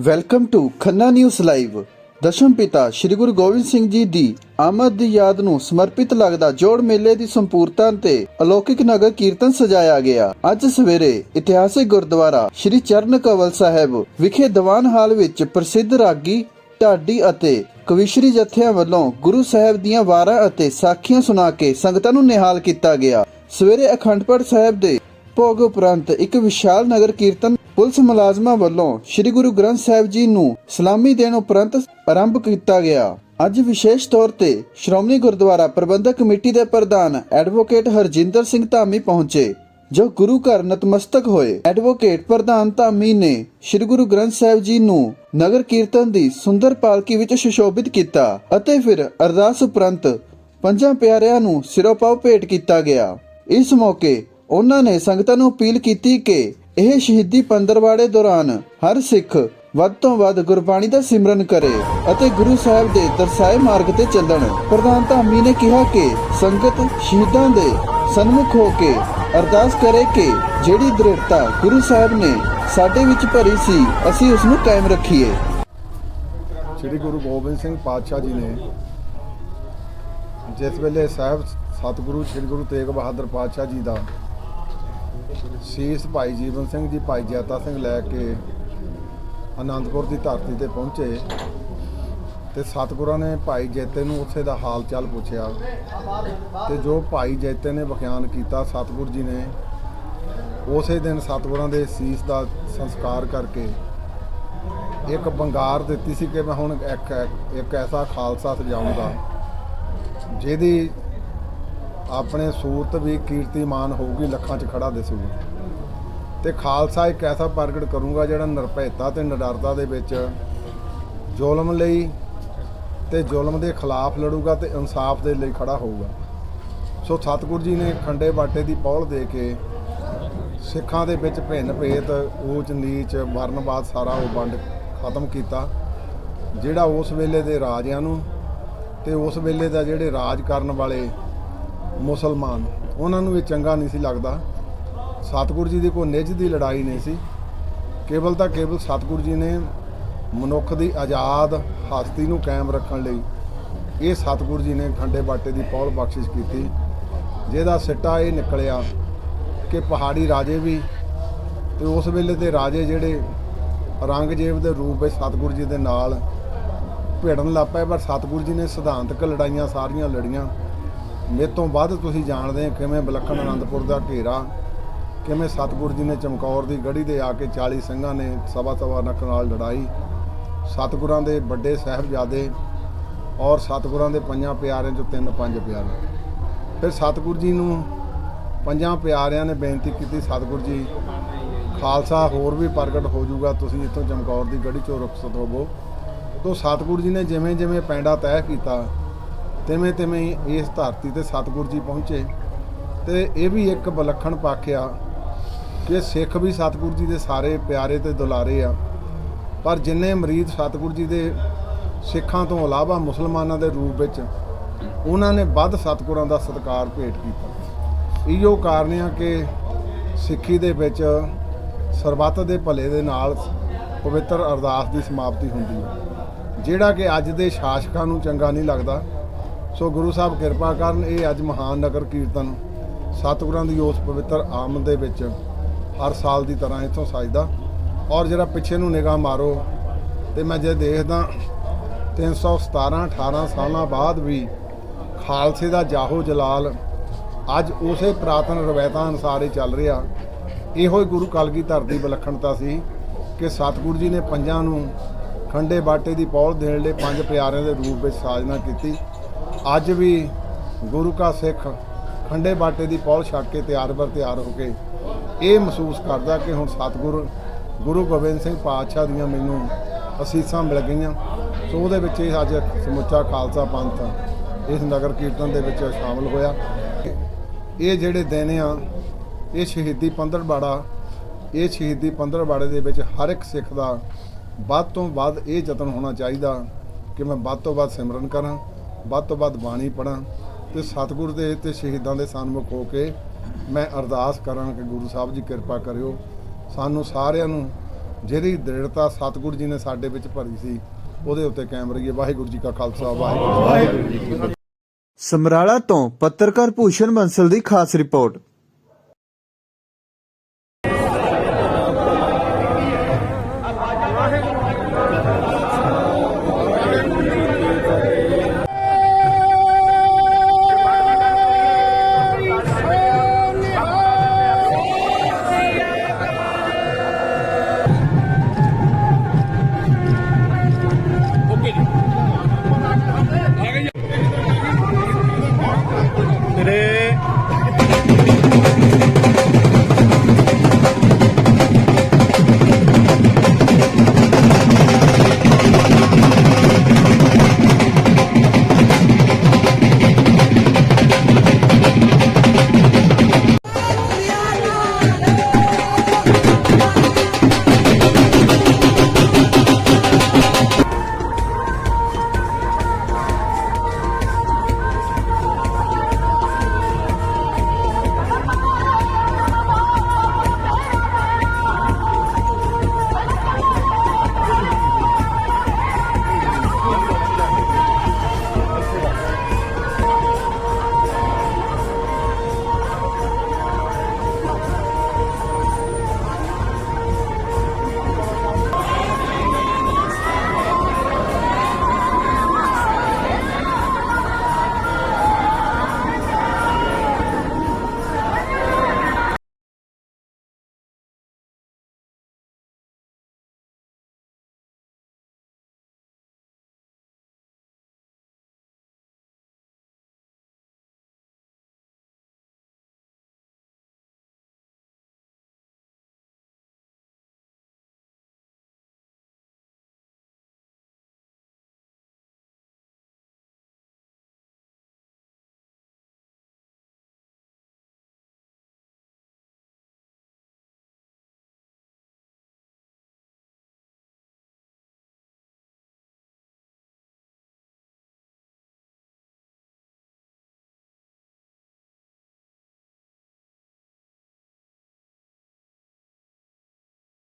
Welcome to Khanna news live ਦਸ਼ਮ ਪਿਤਾ ਸ੍ਰੀ ਗੁਰੂ ਗੋਬਿੰਦ ਸਿੰਘ ਜੀ ਦੀ ਆਮਦ ਦੀ ਯਾਦ ਨੂੰ ਸਮਰਪਿਤ ਲੱਗਦਾ ਜੋੜ ਮੇਲੇ ਦੀ ਸੰਪੂਰਤਾ ਤੇ ਅਲੌਕਿਕ ਨਗਰ ਕੀਰਤਨ ਸਜਾਇਆ ਗਿਆ। ਅੱਜ ਸਵੇਰੇ ਇਤਿਹਾਸਿਕ ਗੁਰਦੁਆਰਾ ਸ੍ਰੀ ਚਰਨ ਕਵਲ ਸਾਹਿਬ ਵਿਖੇ ਦੀਵਾਨ ਹਾਲ ਵਿੱਚ ਪ੍ਰਸਿੱਧ ਰਾਗੀ, ਢਾਡੀ ਅਤੇ ਕਵਿਸ਼ਰੀ ਜਥਿਆਂ ਵੱਲੋਂ ਗੁਰੂ ਸਾਹਿਬ ਦੀਆਂ ਵਾਰਾਂ ਅਤੇ ਸਾਖੀਆਂ ਸੁਣਾ ਕੇ ਸੰਗਤਾਂ ਨੂੰ ਨਿਹਾਲ ਕੀਤਾ ਗਿਆ। ਸਵੇਰੇ ਅਖੰਡ ਪਾਠ ਸਾਹਿਬ ਦੇ ਭੋਗ ਉਪਰੰਤ ਇੱਕ ਵਿਸ਼ਾਲ ਨਗਰ ਕੀਰਤਨ ਪੁਲਿਸ ਮੁਲਾਜ਼ਮਾਂ ਵੱਲੋਂ ਸ੍ਰੀ ਗੁਰੂ ਗ੍ਰੰਥ ਸਾਹਿਬ ਜੀ ਨੂੰ ਸਲਾਮੀ ਦੇਣ ਉਪਰੰਤ ਆਰੰਭ ਕੀਤਾ ਗਿਆ। ਅੱਜ ਵਿਸ਼ੇਸ਼ ਤੌਰ ਤੇ ਸ਼੍ਰੋਮਣੀ ਗੁਰਦੁਆਰਾ ਪ੍ਰਬੰਧਕ ਕਮੇਟੀ ਦੇ ਪ੍ਰਧਾਨ ਐਡਵੋਕੇਟ ਹਰਜਿੰਦਰ ਸਿੰਘ ਧਾਮੀ ਪਹੁੰਚੇ, ਜੋ ਗੁਰੂ ਘਰ ਨਤਮਸਤਕ ਹੋਏ। ਐਡਵੋਕੇਟ ਪ੍ਰਧਾਨ ਧਾਮੀ ਨੇ ਸ੍ਰੀ ਗੁਰੂ ਗ੍ਰੰਥ ਸਾਹਿਬ ਜੀ ਨੂੰ ਨਗਰ ਕੀਰਤਨ ਦੀ ਸੁੰਦਰ ਪਾਲਕੀ ਵਿੱਚ ਸੁਸ਼ੋਭਿਤ ਕੀਤਾ ਅਤੇ ਫਿਰ ਅਰਦਾਸ ਉਪਰੰਤ ਪੰਜਾਂ ਪਿਆਰਿਆਂ ਨੂੰ ਸਿਰੋਪਾਉ ਭੇਟ ਕੀਤਾ ਗਿਆ। ਇਸ ਮੌਕੇ ਉਹਨਾਂ ਨੇ ਸੰਗਤਾਂ ਨੂੰ ਅਪੀਲ ਕੀਤੀ ਕਿ ਇਹ ਸ਼ਹੀਦੀ ਪੰਦਰਵਾੜੇ ਦੌਰਾਨ ਹਰ ਸਿੱਖ ਵੱਧ ਤੋਂ ਵੱਧ ਗੁਰਬਾਣੀ ਦਾ ਸਿਮਰਨ ਕਰੇ ਅਤੇ ਗੁਰੂ ਸਾਹਿਬ ਦੇ ਦਰਸਾਏ ਮਾਰਗ ਤੇ ਚੱਲਣ। ਪ੍ਰਧਾਨ ਧਾਮੀ ਨੇ ਕਿਹਾ ਕਿ ਸੰਗਤ ਸ਼ਹੀਦਾਂ ਦੇ ਸਨਮੁਖ ਹੋ ਕੇ ਅਰਦਾਸ ਕਰੇ ਕਿ ਜਿਹੜੀ ਦ੍ਰਿੜਤਾ ਗੁਰੂ ਸਾਹਿਬ ਨੇ ਸਾਡੇ ਵਿੱਚ ਭਰੀ ਸੀ, ਅਸੀਂ ਉਸ ਨੂੰ ਕਾਇਮ ਰੱਖੀਏ। ਸ੍ਰੀ ਗੁਰੂ ਗੋਬਿੰਦ ਸਿੰਘ ਪਾਤਸ਼ਾਹ ਜੀ ਨੇ ਜਿਸ ਵੇਲੇ ਸਾਹਿਬ ਸਤਿਗੁਰੂ ਸ੍ਰੀ ਗੁਰੂ ਤੇਗ ਬਹਾਦਰ ਪਾਤਸ਼ਾਹ ਜੀ ਦਾ ਸੀਸ ਭਾਈ ਜੀਵਨ ਸਿੰਘ ਜੀ, ਭਾਈ ਜੈਤਾ ਸਿੰਘ ਲੈ ਕੇ ਆਨੰਦਪੁਰ ਦੀ ਧਰਤੀ ਤੇ ਪਹੁੰਚੇ ਤੇ ਸਤਿਗੁਰਾਂ ਨੇ ਭਾਈ ਜੈਤੇ ਨੂੰ ਉੱਥੇ ਦਾ ਹਾਲ ਚਾਲ ਪੁੱਛਿਆ ਤੇ ਜੋ ਭਾਈ ਜੈਤੇ ਨੇ ਵਿਖਿਆਨ ਕੀਤਾ, ਸਤਿਗੁਰ ਜੀ ਨੇ ਉਸੇ ਦਿਨ ਸਤਿਗੁਰਾਂ ਦੇ ਸੀਸ ਦਾ ਸੰਸਕਾਰ ਕਰਕੇ ਇੱਕ ਬੰਗਾਰ ਦਿੱਤੀ ਸੀ ਕਿ ਮੈਂ ਹੁਣ ਇੱਕ ਇੱਕ ਐਸਾ ਖਾਲਸਾ ਸਜਾਊਂਗਾ, ਜਿਹਦੀ ਆਪਣੇ ਸੂਰਤ ਵੀ ਕੀਰਤੀਮਾਨ ਹੋਊਗੀ, ਲੱਖਾਂ 'ਚ ਖੜਾ ਦਿਸੂਗੀ ਤੇ ਖਾਲਸਾ ਇੱਕ ਐਸਾ ਪ੍ਰਗਟ ਕਰੂੰਗਾ ਜਿਹੜਾ ਨਿਰਭੈਤਾ ਤੇ ਨਿਡਰਤਾ ਦੇ ਵਿੱਚ ਜ਼ੁਲਮ ਲਈ ਤੇ ਜ਼ੁਲਮ ਦੇ ਖਿਲਾਫ ਲੜੂਗਾ ਤੇ ਇਨਸਾਫ ਦੇ ਲਈ ਖੜਾ ਹੋਊਗਾ। ਸੋ ਸਤਿਗੁਰੂ ਜੀ ਨੇ ਖੰਡੇ ਬਾਟੇ ਦੀ ਪੌਲ ਦੇ ਕੇ ਸਿੱਖਾਂ ਦੇ ਵਿੱਚ ਭਿੰਨ ਭੇਤ, ਊਚ ਨੀਚ ਵਰਨਵਾਦ ਸਾਰਾ ਉਹ ਵੰਡ ਖਤਮ ਕੀਤਾ, ਜਿਹੜਾ ਉਸ ਵੇਲੇ ਦੇ ਰਾਜਿਆਂ ਨੂੰ ਤੇ ਉਸ ਵੇਲੇ ਦਾ ਜਿਹੜੇ ਰਾਜ ਕਰਨ ਵਾਲੇ ਮੁਸਲਮਾਨ। ਉਹਨਾਂ ਨੂੰ ਇਹ ਚੰਗਾ ਨਹੀਂ ਸੀ ਲੱਗਦਾ। ਸਤਿਗੁਰੂ ਜੀ ਦੀ ਕੋਈ ਨਿੱਜ ਦੀ ਲੜਾਈ ਨਹੀਂ ਸੀ। ਕੇਵਲ ਤਾਂ ਕੇਵਲ ਸਤਿਗੁਰੂ ਜੀ ਨੇ ਮਨੁੱਖ ਦੀ ਆਜ਼ਾਦ ਹਸਤੀ ਨੂੰ ਕਾਇਮ ਰੱਖਣ ਲਈ ਇਹ ਸਤਿਗੁਰੂ ਜੀ ਨੇ ਖੰਡੇ ਬਾਟੇ ਦੀ ਪੌਲ ਬਖਸ਼ਿਸ਼ ਕੀਤੀ। ਜਿਹਦਾ ਸਿੱਟਾ ਇਹ ਨਿਕਲਿਆ ਕਿ ਪਹਾੜੀ ਰਾਜੇ ਵੀ ਤੇ ਉਸ ਵੇਲੇ ਦੇ ਰਾਜੇ ਜਿਹੜੇ ਔਰੰਗਜ਼ੇਬ ਦੇ ਰੂਪ ਵਿੱਚ ਸਤਿਗੁਰੂ ਜੀ ਦੇ ਨਾਲ ਭਿੜਨ ਲੱਗ ਪਏ। ਪਰ ਸਤਿਗੁਰੂ ਜੀ ਨੇ ਸਿਧਾਂਤਕ ਲੜਾਈਆਂ ਸਾਰੀਆਂ ਲੜੀਆਂ। ਮੇਰੇ ਤੋਂ ਵੱਧ ਤੁਸੀਂ ਜਾਣਦੇ ਹੋ ਕਿਵੇਂ ਵਿਲੱਖਣ ਆਨੰਦਪੁਰ ਦਾ ਘੇਰਾ ਕਿਵੇਂ ਸਤਿਗੁਰੂ ਜੀ ਨੇ ਚਮਕੌਰ ਦੀ ਗੜੀ ਦੇ ਆ ਕੇ 40 ਸਿੰਘਾਂ ਨੇ ਸਵਾ ਸਵਾ ਨੱਕ ਨਾਲ ਲੜਾਈ। ਸਤਿਗੁਰਾਂ ਦੇ ਵੱਡੇ ਸਾਹਿਬਜ਼ਾਦੇ ਔਰ ਸਤਿਗੁਰਾਂ ਦੇ ਪੰਜਾਂ ਪਿਆਰਿਆਂ ਚੋਂ ਤਿੰਨ ਪੰਜ ਪਿਆਰੇ। ਫਿਰ ਸਤਿਗੁਰੂ ਜੀ ਨੂੰ ਪੰਜਾਂ ਪਿਆਰਿਆਂ ਨੇ ਬੇਨਤੀ ਕੀਤੀ, ਸਤਿਗੁਰੂ ਜੀ, ਖਾਲਸਾ ਹੋਰ ਵੀ ਪ੍ਰਗਟ ਹੋ ਜਾਊਗਾ, ਤੁਸੀਂ ਇੱਥੋਂ ਚਮਕੌਰ ਦੀ ਗੜੀ ਚੋਂ ਰੁਖਸਤ ਹੋਵੋ। ਤੋਂ ਸਤਿਗੁਰੂ ਜੀ ਨੇ ਜਿਵੇਂ ਜਿਵੇਂ ਪੈਂਡਾ ਤੈਅ ਕੀਤਾ ਤਿਵੇਂ ਤਿਵੇਂ ਇਸ ਧਰਤੀ ਤੇ ਸਤਿਗੁਰੂ ਜੀ ਪਹੁੰਚੇ ਤੇ ਇਹ ਵੀ ਇੱਕ ਵਿਲੱਖਣ ਪੱਖ ਆ ਕਿ ਸਿੱਖ ਵੀ ਸਤਿਗੁਰੂ ਜੀ ਦੇ ਸਾਰੇ ਪਿਆਰੇ ਤੇ ਦੁਲਾਰੇ ਆ। ਪਰ ਜਿੰਨੇ ਮਰੀਦ ਸਤਿਗੁਰੂ ਜੀ ਦੇ ਸਿੱਖਾਂ ਤੋਂ ਇਲਾਵਾ ਮੁਸਲਮਾਨਾਂ ਦੇ ਰੂਪ ਵਿੱਚ ਉਹਨਾਂ ਨੇ ਵੱਧ ਸਤਿਗੁਰਾਂ ਦਾ ਸਤਿਕਾਰ ਭੇਟ ਕੀਤਾ। ਇਹੋ ਕਾਰਨ ਆ ਕਿ ਸਿੱਖੀ ਦੇ ਵਿੱਚ ਸਰਬੱਤ ਦੇ ਭਲੇ ਦੇ ਨਾਲ ਪਵਿੱਤਰ ਅਰਦਾਸ ਦੀ ਸਮਾਪਤੀ ਹੁੰਦੀ ਹੈ। ਜਿਹੜਾ ਕਿ ਅੱਜ ਦੇ ਸ਼ਾਸਕਾਂ ਨੂੰ ਚੰਗਾ ਨਹੀਂ ਲੱਗਦਾ ਸੋ ਗੁਰੂ ਸਾਹਿਬ ਕਿਰਪਾ ਕਰਨ, ਇਹ ਅੱਜ ਮਹਾਨ ਨਗਰ ਕੀਰਤਨ ਸਤਿਗੁਰਾਂ ਦੀ ਉਸ ਪਵਿੱਤਰ ਆਮਦ ਦੇ ਵਿੱਚ ਹਰ ਸਾਲ ਦੀ ਤਰ੍ਹਾਂ ਇੱਥੋਂ ਸਜਦਾ। ਔਰ ਜਿਹੜਾ ਪਿੱਛੇ ਨੂੰ ਨਿਗਾਹ ਮਾਰੋ, ਤੇ ਮੈਂ ਜੇ ਦੇਖਦਾ 317 18 ਸਾਲਾਂ ਬਾਅਦ ਵੀ ਖਾਲਸੇ ਦਾ ਜਾਹੋ ਜਲਾਲ ਅੱਜ ਉਸੇ ਪ੍ਰਾਤਨ ਰਵਾਇਤਾਂ ਅਨੁਸਾਰ ਹੀ ਚੱਲ ਰਿਹਾ। ਇਹੋ ਹੀ ਗੁਰੂ ਕਲਗੀਧਰ ਦੀ ਵਿਲੱਖਣਤਾ ਸੀ ਕਿ ਸਤਿਗੁਰੂ ਜੀ ਨੇ ਪੰਜਾਂ ਨੂੰ ਖੰਡੇ ਬਾਟੇ ਦੀ ਪੌਲ ਦੇਣ ਲਈ ਪੰਜ ਪਿਆਰਿਆਂ ਦੇ ਰੂਪ ਵਿੱਚ ਸਾਜਨਾ ਕੀਤੀ। ਅੱਜ ਵੀ ਗੁਰੂ ਕਾ ਸਿੱਖ ਖੰਡੇ ਬਾਟੇ ਦੀ ਪੌਲ ਛੱਕ ਕੇ ਤਿਆਰ ਬਰ ਤਿਆਰ ਹੋ ਕੇ ਇਹ ਮਹਿਸੂਸ ਕਰਦਾ ਕਿ ਹੁਣ ਸਤਿਗੁਰ, ਗੁਰੂ ਗੋਬਿੰਦ ਸਿੰਘ ਪਾਤਸ਼ਾਹ ਦੀਆਂ ਮੈਨੂੰ ਅਸੀਸਾਂ ਮਿਲ ਗਈਆਂ। ਸੋ ਉਹਦੇ ਵਿੱਚ ਇਹ ਅੱਜ ਸਮੁੱਚਾ ਖਾਲਸਾ ਪੰਥ ਇਸ ਨਗਰ ਕੀਰਤਨ ਦੇ ਵਿੱਚ ਸ਼ਾਮਲ ਹੋਇਆ। ਇਹ ਜਿਹੜੇ ਦਿਨ ਆ, ਇਹ ਸ਼ਹੀਦੀ ਪੰਦਰਵਾੜਾ, ਇਹ ਸ਼ਹੀਦੀ ਪੰਦਰਵਾੜੇ ਦੇ ਵਿੱਚ ਹਰ ਇੱਕ ਸਿੱਖ ਦਾ ਵੱਧ ਤੋਂ ਵੱਧ ਇਹ ਯਤਨ ਹੋਣਾ ਚਾਹੀਦਾ ਕਿ ਮੈਂ ਵੱਧ ਤੋਂ ਵੱਧ ਸਿਮਰਨ ਕਰਾਂ। ਵੱਧ ਤੋਂ ਵੱਧ ਬਾਣੀ ਪੜਾਂ ਤੇ ਸਤਿਗੁਰ ਦੇ ਤੇ ਸ਼ਹੀਦਾਂ ਦੇ ਸਨਮੁਖ ਹੋ ਕੇ ਮੈਂ ਅਰਦਾਸ ਕਰਾਂ ਕਿ ਗੁਰੂ ਸਾਹਿਬ ਜੀ ਕਿਰਪਾ ਕਰਿਓ। ਸਾਨੂੰ ਸਾਰਿਆਂ ਨੂੰ ਜਿਹੜੀ ਦ੍ਰਿੜਤਾ ਸਤਿਗੁਰੂ ਜੀ ਨੇ ਸਾਡੇ ਵਿੱਚ ਭਰੀ ਸੀ, ਉਹਦੇ ਉੱਤੇ ਕਾਇਮ ਰਹੀਏ। ਵਾਹਿਗੁਰੂ ਜੀ ਕਾ ਖਾਲਸਾ, ਵਾਹਿਗੁਰੂ ਜੀ ਕੀ ਫਤਿਹ। ਸਮਰਾਲਾ ਤੋਂ ਪੱਤਰਕਾਰ ਭੂਸ਼ਣ ਬੰਸਲ ਦੀ ਖਾਸ ਰਿਪੋਰਟ।